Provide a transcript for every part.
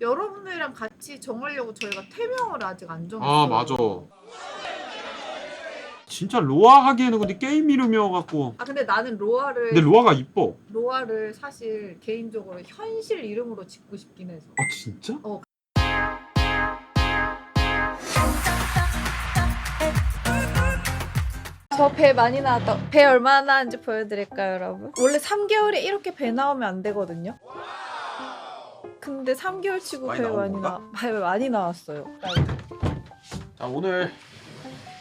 여러분들이랑 같이 정하려고 저희가 태명을 아직 안 정했어요. 아 맞아. 진짜 로아 하기에는 근데 게임 이름이어 갖고. 아 근데 나는 로아를 근데 로아가 이뻐. 로아를 사실 개인적으로 현실 이름으로 짓고 싶긴 해서. 아 진짜? 저 배 많이 나왔다. 배 얼마나 나왔는지 보여드릴까요, 여러분? 원래 3개월에 이렇게 배 나오면 안 되거든요. 근데 3개월 치고 많이 배 나온 많이? 나, 배 많이 나왔어요. 자 오늘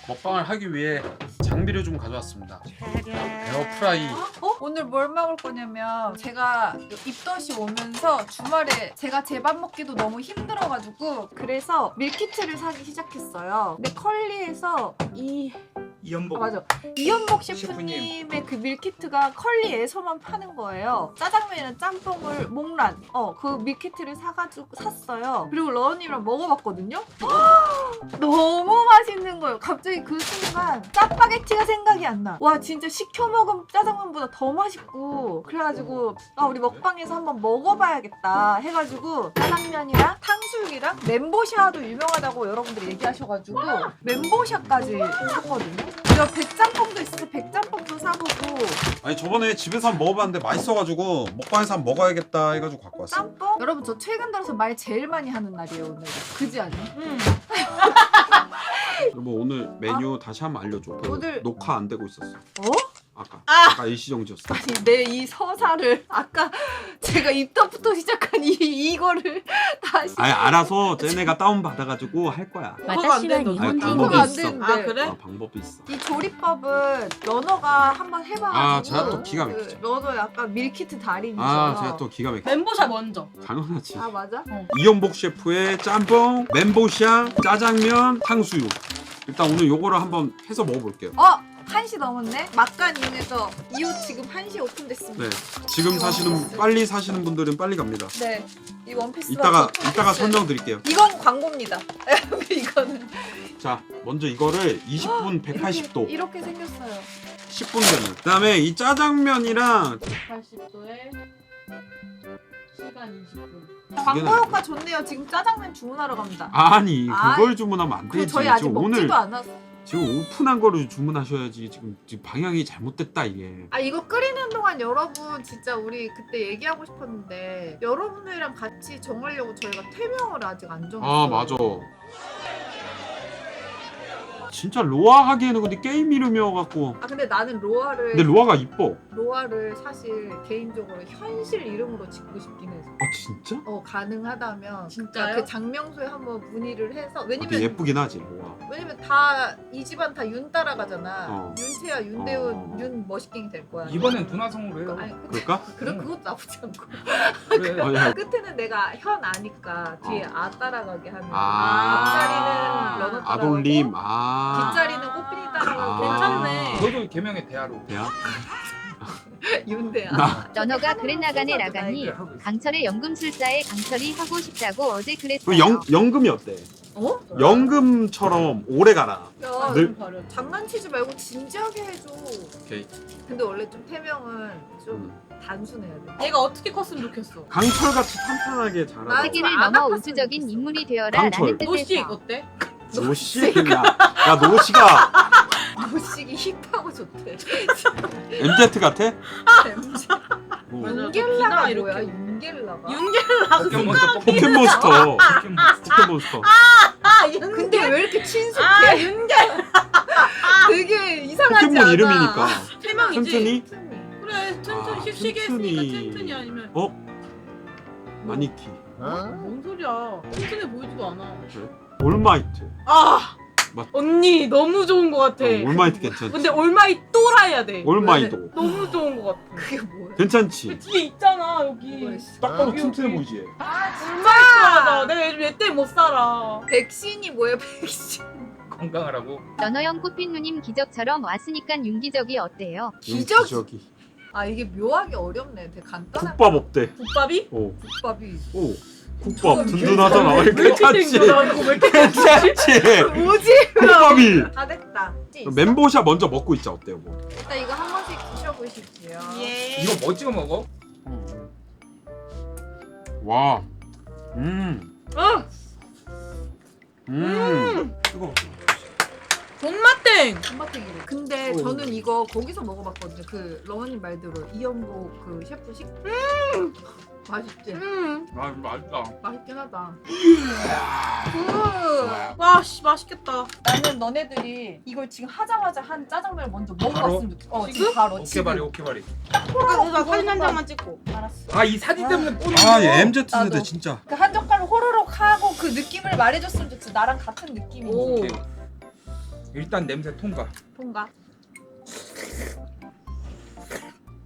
먹방을 하기 위해 장비를 좀 가져왔습니다. 에어프라이. 어? 오늘 뭘 먹을 거냐면 제가 입덧이 오면서 주말에 제가 제 밥 먹기도 너무 힘들어가지고 그래서 밀키트를 사기 시작했어요. 근데 컬리에서 이 이연복 아, 맞아. 이현복 셰프님. 셰프님의 그 밀키트가 컬리에서만 파는 거예요. 짜장면이나 짬뽕을 목란, 어, 그 밀키트를 사가지고 샀어요. 그리고 러언님이랑 먹어봤거든요. 너무 맛있는 거예요. 갑자기 그 순간 짜파게티가 생각이 안 나. 와, 진짜 시켜 먹은 짜장면보다 더 맛있고. 그래가지고, 아, 우리 먹방에서 한번 먹어봐야겠다 해가지고 짜장면이랑 탕수육이랑 멘보샤도 유명하다고 여러분들이 얘기하셔가지고 멘보샤까지 샀거든요. 야, 백짬뽕도 있어서 백짬뽕도 사보고 아니 저번에 집에서 한번 먹어봤는데 맛있어가지고 먹방에서 한번 먹어야겠다 해가지고 갖고 왔어. 짬뽕? 여러분 저 최근 들어서 말 제일 많이 하는 날이에요 오늘. 그지 않니? 응. 여보 오늘 메뉴 다시 한번 알려줘. 그 오늘- 녹화 안 되고 있었어. 어? 아까. 아! 아까 일시정지였어. 아니 내 이 서사를 아까 제가 입덧부터 시작한 이 이거를 다시 아니 알아서 쟤네가 다운 받아가지고 할 거야. 그거 안 되는 이건 아니, 일본인 방법이 이거가 안 있어. 되는데. 아 그래? 아, 방법이 있어. 이 조리법은 연어가 한번 해봐가지고 아, 제가 또 기가 막히죠. 그 연어 약간 밀키트 달인이죠. 아 제가 또 기가 막혀. 멘보샤 먼저. 당연하지. 아 맞아? 이연복 셰프의 짬뽕, 멘보샤, 짜장면, 탕수육. 일단 오늘 요거를 한번 해서 먹어볼게요. 어 1시 넘었네. 막간 이용해서 이후 지금 1시 오픈됐습니다. 네. 지금 사시는 빨리 사시는 분들은 빨리 갑니다. 네. 이 원피스 이따가 이따가 원피스. 설명 드릴게요. 이건 광고입니다. 이거는 자, 먼저 이거를 20분 180도, 이렇게 생겼어요. 10분 전에. 그다음에 이 짜장면이랑 80도에 시간 20분. 광고 효과 좋네요. 지금 짜장면 주문하러 갑니다. 아니 아, 그걸 주문하면 안그 되지. 저희 아직 지금 먹지도 오늘 않았어. 지금 오픈한 거를 주문하셔야지. 지금, 지금 방향이 잘못됐다 이게. 아 이거 끓이는 동안 여러분 진짜 우리 그때 얘기하고 싶었는데 여러분들이랑 같이 정하려고 저희가 태명을 아직 안 정했어요. 아 맞아. 진짜 로아 하기에는 근데 게임 이름이어갖고. 아 근데 나는 로아를 근데 로아가 이뻐. 로아를 사실 개인적으로 현실 이름으로 짓고 싶긴 해서. 아 진짜? 어 가능하다면 진짜요? 그 장명소에 한번 문의를 해서 왜냐면 예쁘긴 하지 로아. 왜냐면 다 이 집안 다 윤 따라가잖아. 어. 윤채야, 윤대훈, 어. 윤 머시갱이 될 거야. 이번엔 누나성으로 해요 아니, 그, 그럴까? 그래 음. 그것도 나쁘지 않고. 그래. 아, 야. 끝에는 내가 현 아니까 뒤에 어. 아 따라가게 하는. 아. 앞자리는 러너 따라가고 아돌림. 아. 뒷자리는 꽃피디 따라가고. 아. 괜찮네. 너도 개명의 대하로 야. 윤대야. 나. 러너가 그랬나가네 있어. 강철의 연금술사에 강철이 하고 싶다고 어제 그랬어요. 그 연, 연금이 어때? 어? 연금처럼 오래 가라. 야, 늘- 버려. 장난치지 말고 진지하게 해줘. 오케이. 근데 원래 좀 태명은 좀 음. 단순해야 돼. 얘가 어떻게 컸으면 좋겠어. 강철같이 탄탄하게 자라. 나- 세계를 안 넘어 아팠으면 우주적인. 인물이 되어라 강철. 라는 뜻에서 어때? 노씨. 야, 야 노씨가 무식이 힙하고 좋대. MZ 같아? 어. 맞아. 윤겔라가 뭐야? 이렇게. 윤겔라가? 윤겔라. 포켓몬스터 포켓몬스터. 포켓몬스터 포켓몬스터. 아 윤. 근데 왜 이렇게 친숙해? 아 윤겔. 되게 이상하지 포켓몬 않아? 이름이니까. 세 명이지. 튼튼이? 그래 튼튼 아, 씩씩이 했으니까 튼튼이. 튼튼이 아니면. 어? 마니키. 뭔 소리야? 튼튼해 보이지도 않아. 올마이트. 아. 맞- 언니 너무 좋은 것 같아. 어, 올마이트 괜찮지. 근데 올마이 또라 해야 돼. 올마이도. 너무 좋은 것 같아. 그게 뭐야? 괜찮지. 뒤에 있잖아 여기. 딱 봐도 튼튼해 여기. 보이지. 아 맞아. 내가 요즘 얘 때문에 못 살아. 백신이 뭐야 백신? 건강하라고 러너형 꽃핀 누님 기적처럼 왔으니까 윤기적이 어때요? 기적? 기적이. 아 이게 묘하게 어렵네. 되게 간단한 국밥 없대. 국밥이? 오. 국밥이. 오. 국밥 든든하잖아. 왜 이렇게 괜찮지. 생겨? 나 이거 왜 이렇게 괜찮지. 뭐지? 국밥이. 다 됐다. 멘보샤 먼저 먹고 있자 어때요? 뭐. 일단 이거 한 번씩 드셔보시지요. 예. 이거 뭐 찍어 먹어? 와. 음. 어, 음. 뜨거워. 존맛땡. 존맛탱이래. 근데 어. 저는 이거 거기서 먹어봤거든요. 그 러머님 말대로 이영복 그 셰프 식. 맛있지. 음. 아 맛있다. 맛있긴 하다. 좋아요. 와, 씨, 맛있겠다. 나는 너네들이 이걸 지금 하자마자 한 짜장면을 먼저 먹어봤으면 좋겠어. 어, 지금 지금? 바로 오케바리 지금. 오케바리. 나 사진 한 장만 찍고. 알았어. 아 이 사진 때문에 꼬는 아, 거. 얘 MZ 세대 나도. 진짜. 그 한 젓갈 호로록 하고 그 느낌을 말해줬으면 좋겠어. 나랑 같은 느낌이. 오. 오케이. 일단 냄새 통과. 통과.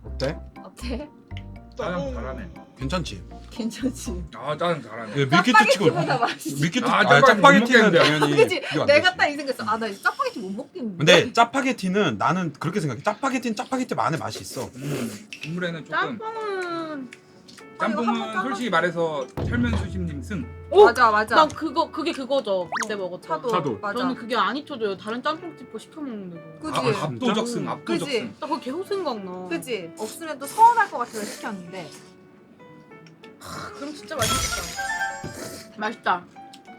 어때? 어때? 짜장 잘하네. 괜찮지? 괜찮지? 아 짜장 잘하네. 예, 밀키트 치고 짜파게티보다 맛있지. 밀키트 아, 아, 짜파게티 짜파게티는 못 먹겠는데. 당연히 그치? 이거 안 되지. 내가 딱이 생각했어. 아, 나 이제 짜파게티 못 먹겠는데. 근데 짜파게티는 나는 그렇게 생각해. 짜파게티는 짜파게티만의 맛이 있어. 음, 국물에는 조금 짬뽕은. 아, 이거 한번 짬뽕은 짜봐. 솔직히 말해서 철면 수심님 승. 오! 맞아, 맞아. 난 그거, 그게 그거죠. 그때 먹었던. 차도. 차도. 맞아. 저는 그게 안 잊혀져요. 다른 짬뽕집 거 시켜 먹는데도. 그지? 아, 압도적 승? 압도적 그지? 승. 나 그거 계속 생각나. 그지? 없으면 또 서운할 것 같아서 시켰는데. 그럼 진짜 맛있겠다. 맛있다.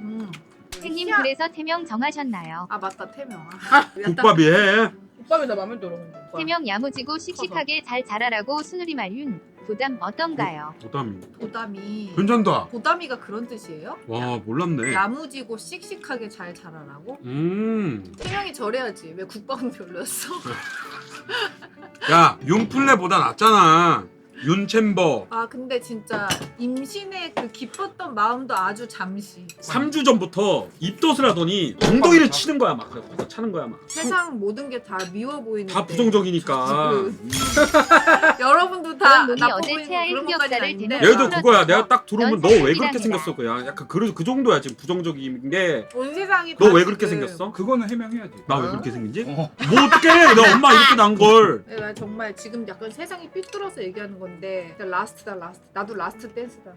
음. 탱님 시야- 그래서 태명 정하셨나요? 아 맞다 태명 아. 국밥이 해. 오빠왜 나 맘에 들어. 태명 야무지고 씩씩하게 잘 자라라고 순우리 말윤 부담 어떤가요? 도담이. 도담이. 괜찮다. 도담이가 그런 뜻이에요? 와 몰랐네. 야무지고 씩씩하게 잘 자라라고? 음. 태명이 저래야지. 왜 국밥은 별로였어? 야 윤플레보다 낫잖아. 윤 챔버. 아 근데 진짜 임신의 그 기뻤던 마음도 아주 잠시. 3주 전부터 입덧을 하더니 엉덩이를 치는 거야 막. 그래 서 차는 거야 막. 세상 모든 게 다 미워 보이는데. 다 부정적이니까. 그- 여러분도 다 나빠 어제 보이는 그런 흑역사를 아닌데. 대놓고 얘도 그거야. 내가 딱 들어오면 너왜 그렇게 넌 생겼어? 그야 약간 그, 그 정도야 지금 부정적인 게. 온 세상이 너다왜 그렇게 지금- 생겼어? 그거는 해명해야지. 나 왜 그렇게 생긴지? 어. 뭐 어떡해? 나 엄마 이렇게 난 걸. 내가 정말 지금 약간 세상이 삐뚤어서 얘기하는 건데 진짜 라스트다 라스트 나도 라스트 댄스다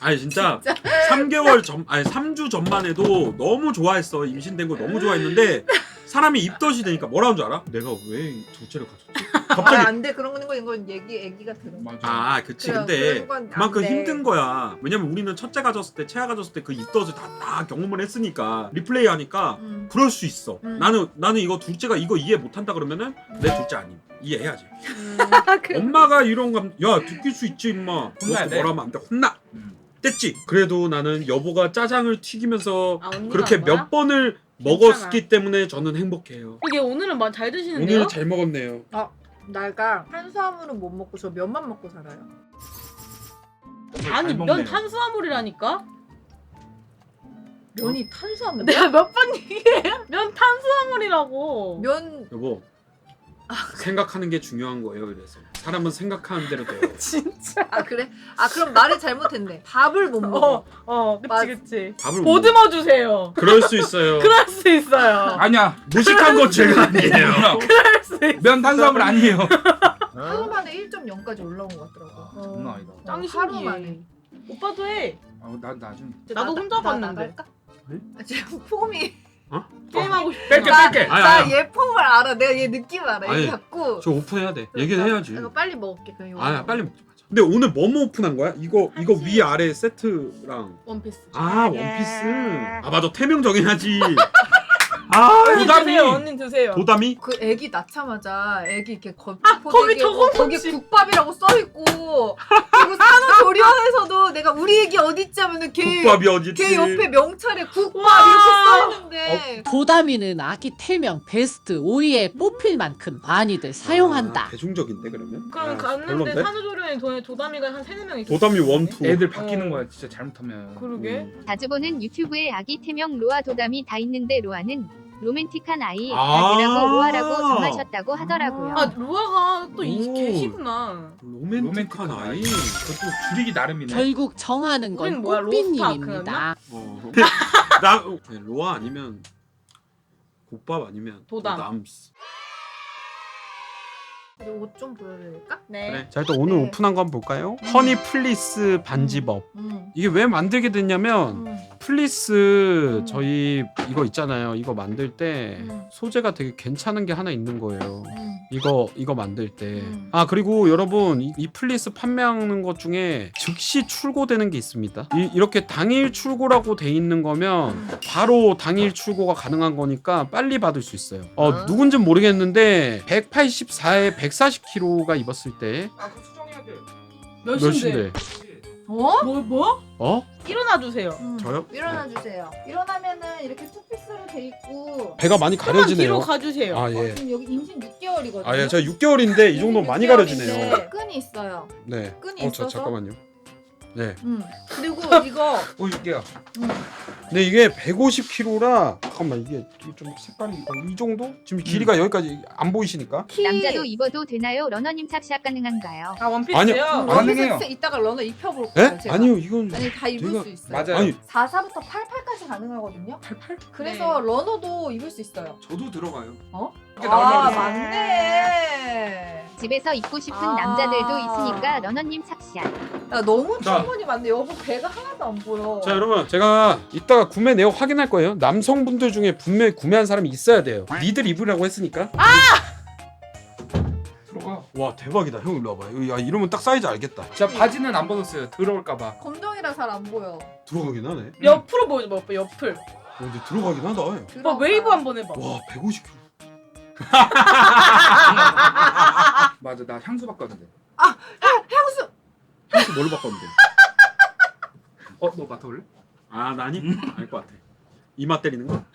아니 진짜 3개월 전 아니 3주 전만 해도 너무 좋아했어 임신된 거 너무 좋아했는데 사람이 입덧이 되니까 뭐라는 줄 알아? 내가 왜 둘째를 가졌지? 갑자기 아 안 돼 그런 건 이건 얘기 애기가 들어 맞아. 아 그치 그래, 근데 그런 건안 그만큼 돼. 힘든 거야 왜냐면 우리는 첫째 가졌을 때 채아 가졌을 때 그 입덧을 다, 다 경험을 했으니까 리플레이 하니까 음. 그럴 수 있어 음. 나는 나는 이거 둘째가 이거 이해 못한다 그러면은 내 둘째 아님 이해해야지 그- 엄마가 이런 감 야 느낄 수 있지 임마 혼나야 그것도 돼. 뭐라면 안 돼 혼나 음. 뗐지 그래도 나는 여보가 짜장을 튀기면서 아, 언니가 그렇게 한 거야? 몇 번을 먹었기 때문에 저는 행복해요 이게 오늘은 막 잘 드시는데요? 오늘 잘 먹었네요 내가 탄수화물은 못 먹고 저 면만 먹고 살아요 아니 잘 면. 탄수화물이라니까? 면이 탄수화물이야? 내가 몇 번 얘기해? 면 탄수화물이라고. 면 여보 생각하는 게 중요한 거예요 그래서 사람은 생각하는 대로 돼요 진짜. 아 그래? 아 그럼 말을 잘못했네 밥을 못 먹어 어, 어, 그치, 맞- 그치. 밥을 못 보듬어 주세요. 그럴 수 있어요 그럴 수 있어요. 아니야. 무식한 건 제가 아니에요 그럴 수 있어. 면 탄수화물 아니에요. 하루 만에 1.0까지 올라온 것 같더라고 장난 아니다. 짱 하루 신기해. 만에 오빠도 해. 아, 나 나중. 나도 나- 혼자 나 봤는데. 나갈까? 네? 아, 지금 폼이 게임하고 싶어. 뺄게 나- 뺄게. 아니, 아니. 나얘 폼을 알아 내가 얘 느낌 알아 아니, 얘 갖고 저 오픈해야 돼 얘기는 해야지 이거 빨리 먹을게 그냥 이거 아 빨리 먹자 맞아. 근데 오늘 뭐뭐 오픈한 거야? 이거 이거 위 아래 세트랑 원피스. 아 원피스 아 맞아 태명 정해야지 아 언니 도담이 드세요. 언니 드세요. 도담이 그 애기 낳자마자 애기 이렇게 거, 아, 거기 저거 거기? 국밥이라고 써 있고 그리고 산후조리원에서도 내가 우리 애기 어디 있지 하면은 걔, 국밥이 어딨지 걔 옆에 명찰에 국밥 와. 이렇게 써 있는데 도다미는 아기 태명 베스트 5위에 뽑힐 만큼 많이들 사용한다. 아, 대중적인데 그러면? 그럼 아, 갔는데 별론데? 산후조리원에 돈에 도담이가 한 세네 명 있었어. 도담이 원투 애들 바뀌는 어. 거야 진짜 잘못하면. 그러게. 음. 자주 보는 유튜브에 아기 태명 로아 도담이 다 있는데 로아는 로맨틱한 아이 아. 아기라고 로아라고 정하셨다고 하더라고요. 아 로아가 또 이 오. 개시구나. 로맨틱한 로맨틱한 아이 아이. 그것도 줄이기 나름이네. 결국 정하는 건 우린 뭐야, 꽃비님입니다. 어. 나 네, 로아 아니면 국밥 아니면 도담. 도담스. 옷 좀 보여드릴까? 네. 그래. 자 일단 오늘 네. 오픈한 거 한번 볼까요? 허니 플리스 반지법. 음. 이게 왜 만들게 됐냐면 음. 플리스 음. 저희 이거 있잖아요. 이거 만들 때 음. 소재가 되게 괜찮은 게 하나 있는 거예요. 음. 이거 이거 만들 때. 음. 아 그리고 여러분 이, 이 플리스 판매하는 것 중에 즉시 출고되는 게 있습니다. 이, 이렇게 당일 출고라고 돼 있는 거면 바로 당일 출고가 가능한 거니까 빨리 받을 수 있어요. 어 누군진 모르겠는데 184에 140kg가 입었을 때 아, 그 수정해야 돼. 몇인데? 어? 뭐 뭐? 어? 일어나 주세요. 음. 저요? 일어나 주세요. 일어나면은 이렇게 투피스로 돼 있고 배가 많이 조금만 뒤로 가려지네요. 가주세요. 아 예. 지금 여기 임신 6개월이거든요. 아 예. 제가 6개월인데 이 정도 많이 가려지네요. 끈이 있어요. 네. 끈이 어, 저 있어서? 잠깐만요. 네. 음. 그리고 이거 어, 이게요. 근데 이게 150kg라 잠깐만 이게 좀 색깔이 어, 이 정도? 지금 길이가 여기까지 안 보이시니까? 키 남자도 입어도 되나요? 러너님 착샷 가능한가요? 아 원피스요? 아니요. 음, 가능해요. 원피스 이따가 러너 입혀볼 예? 거예요. 제가. 아니요 이건 아니 다 입을 제가- 수 있어요. 맞아요. 아니 44부터 88까지 가능하거든요. 88? 그래서 러너도 입을 수 있어요. 저도 들어가요. 이렇게 아 나오려고. 맞네. 집에서 입고 싶은 아. 남자들도 있으니까 러너님 착샷. 야 너무 자. 충분히 많네. 여보 배가 하나도 안 보여. 자 여러분 제가 이따가 구매 내역 확인할 거예요. 남성분들 중에 분명히 구매한 사람이 있어야 돼요. 니들 입으라고 했으니까. 들어가. 와 대박이다. 형 일로 와봐. 야 이러면 딱 사이즈 알겠다. 저 바지는 안 벗었어요. 들어올까봐. 검정이라 잘 안 보여. 들어가긴 하네. 옆으로 보여줘 봐 오빠 옆을. 어, 근데 들어가긴 하다. 와 오빠 웨이브 한번 해봐. 150kg. 맞아 나 향수 바꿨는데 아, 향수. 향수 뭘로 바꿨는데 어 너 맡아볼래? 아 나니? 음. 아, 아닐 것 같아. 이마 때리는 거?